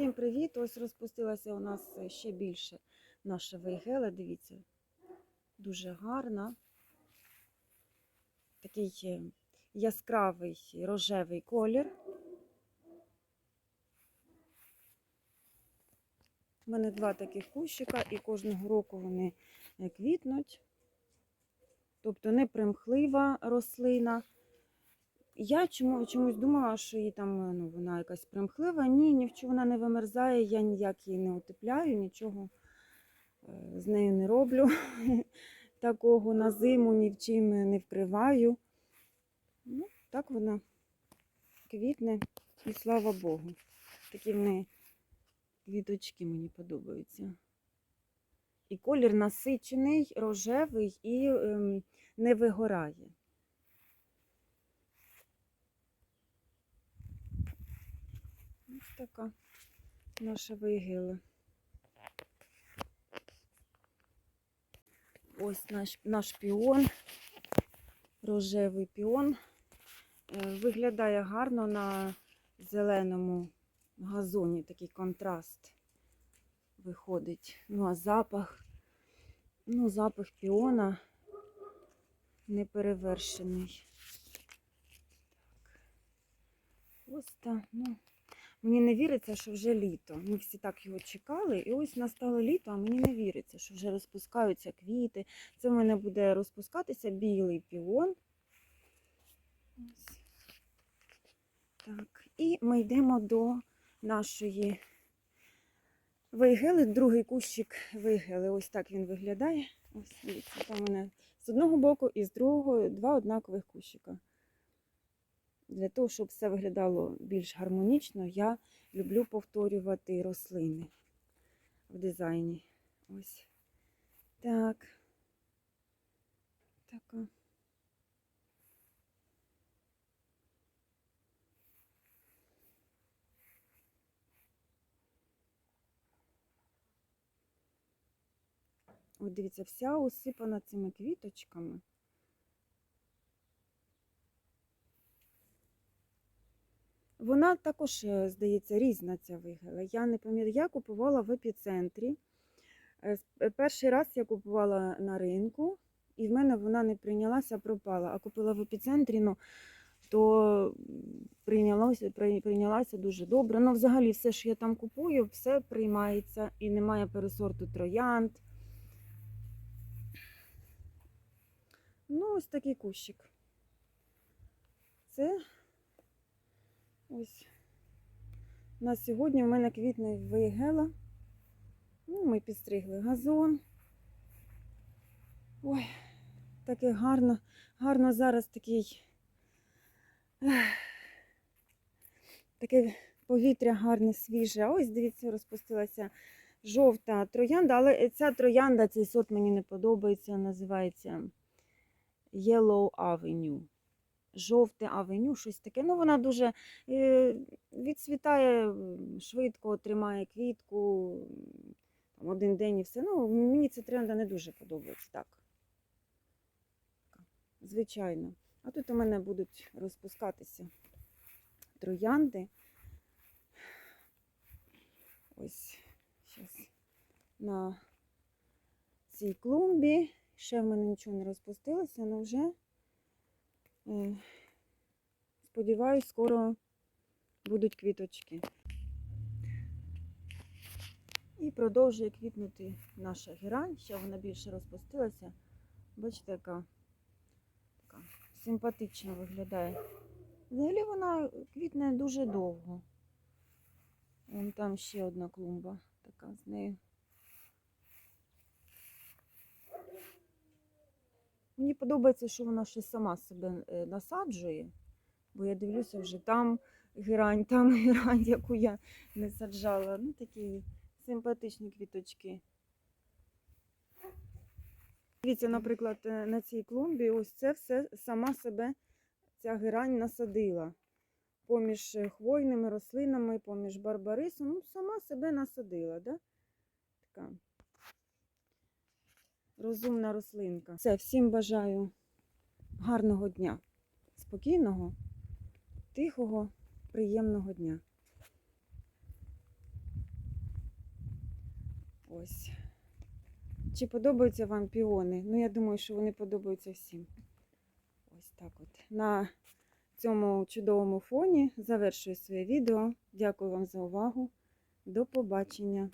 Всім привіт! Ось розпустилася у нас ще більше наша вейгела. Дивіться, дуже гарна. Такий е, яскравий рожевий колір. У мене два таких кущика, і кожного року вони е, квітнуть. Тобто не примхлива рослина. Я чому, чомусь думала, що її там ну, вона якась примхлива. Ні, ні в чому вона не вимерзає, я ніяк її не утепляю, нічого е, з нею не роблю. Такого на зиму ні в чим не вкриваю. Ну, так вона квітне, і слава Богу. Такі в неї квіточки мені подобаються. І колір насичений, рожевий і ем, не вигорає. Ось така наша вигила. Ось наш, наш піон, рожевий піон. Е, Виглядає гарно на зеленому газоні, такий контраст виходить. Ну, а запах, ну, запах піона неперевершений. Так. Ось так, ну. Мені не віриться, що вже літо. Ми всі так його чекали, і ось настало літо, а мені не віриться, що вже розпускаються квіти. Це в мене буде розпускатися білий піон. Так, і ми йдемо до нашої вейгели. Другий кущик вейгели. Ось так він виглядає. Ось, дивіться, там у мене з одного боку і з другого два однакових кущика. Для того, щоб все виглядало більш гармонічно, я люблю повторювати рослини в дизайні. Ось так. Така. От дивіться, вся усипана цими квіточками. Вона також, е, здається, різна ця вигела. Я не пам'ятаю, я купувала в епіцентрі. Е, е, Перший раз я купувала на ринку, і в мене вона не прийнялася, пропала. А купила в епіцентрі, ну, то м, прийнялося, прийнялася дуже добре. Ну, взагалі, все, що я там купую, все приймається і немає пересорту троянд. Ну, ось такий кущик. Це Ось. На сьогодні в мене квітне вейгела. Ну, ми підстригли газон. Ой, таке гарно, гарно зараз такий. Таке повітря гарне, свіже. Ось, дивіться, розпустилася жовта троянда, але ця троянда, цей сорт мені не подобається, називається Yellow Avenue жовте авеню, щось таке. Ну, вона дуже е, відцвітає швидко, тримає квітку там, один день і все. Ну, мені ця тренда не дуже подобається так. Звичайно. А тут у мене будуть розпускатися троянди. Ось зараз на цій клумбі. Ще в мене нічого не розпустилося, але вже Сподіваюсь, скоро будуть квіточки. І продовжує квітнути наша герань. Ще вона більше розпустилася. Бачите, яка така симпатично виглядає. Взагалі вона квітне дуже довго. Вон там ще одна клумба така з нею. Мені подобається, що вона ще сама себе е, насаджує, бо я дивлюся вже там герань, там герань, яку я не саджала. Ну, такі симпатичні квіточки. Дивіться, наприклад, е, на цій клумбі ось це все сама себе ця герань насадила. Поміж е, хвойними рослинами, поміж барбарисом, ну, сама себе насадила. Да? Така розумна рослинка. Все, всім бажаю гарного дня, спокійного, тихого, приємного дня. Ось. Чи подобаються вам піони? Ну, я думаю, що вони подобаються всім. Ось так от. На цьому чудовому фоні завершую своє відео. Дякую вам за увагу. До побачення!